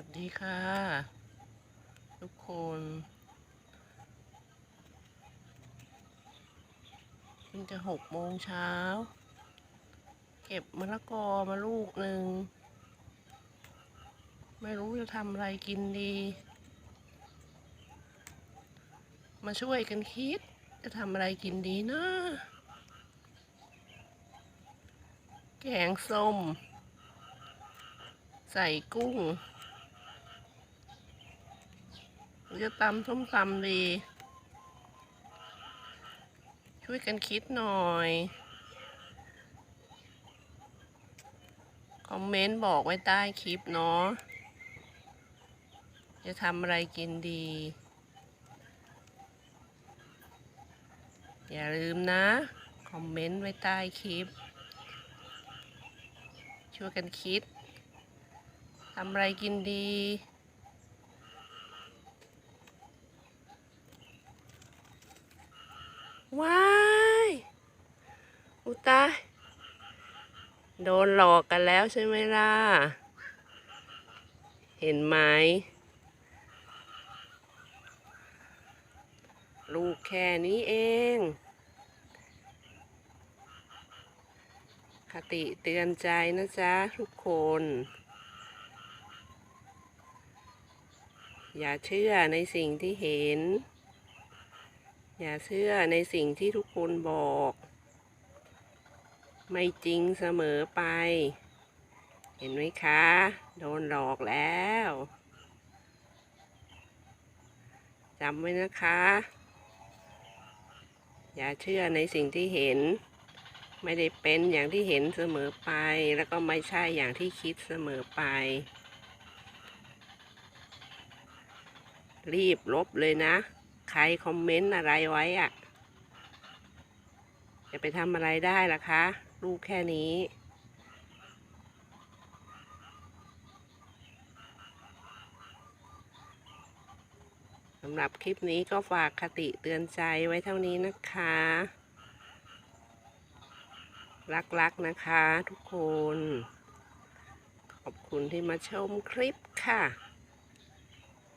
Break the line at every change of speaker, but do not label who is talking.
วัสดีค่ะ ทุกคน เพิ่งจะหกโมงเช้า เก็บมะละกอมาลูกหนึ่ง ไม่รู้จะทำอะไรกินดี มาช่วยกันคิด จะทำอะไรกินดีนะแกงส้ม ใส่กุ้ง หรือ จะตำส้มตำดี ช่วยกันคิดหน่อย คอมเมนต์บอกไว้ใต้คลิปเนาะ จะทำอะไรกินดี อย่าลืมนะ คอมเมนต์ไว้ใต้คลิป ช่วยกันคิดทำอะไรกินดี ว้ายอุตายโดนหลอกกันแล้วใช่ไหมล่ะ เห็นไหม ลูกแค่นี้เอง คติเตือนใจนะจ๊ะทุกคน อย่าเชื่อในสิ่งที่เห็น อย่าเชื่อในสิ่งที่ทุกคนบอก ไม่จริงเสมอไป เห็นไหมคะ โดนหลอกแล้วจำไว้นะคะ อย่าเชื่อในสิ่งที่เห็น ไม่ได้เป็นอย่างที่เห็นเสมอไป แล้วก็ไม่ใช่อย่างที่คิดเสมอไป รีบลบเลยนะ ใครคอมเมนต์อะไรไว้อะจะไปทำอะไรได้ล่ะคะ ลูกแค่นี้ สำหรับคลิปนี้ก็ฝากคติเตือนใจไว้เท่านี้นะคะ รักๆนะคะทุกคน ขอบคุณที่มาชมคลิปค่ะ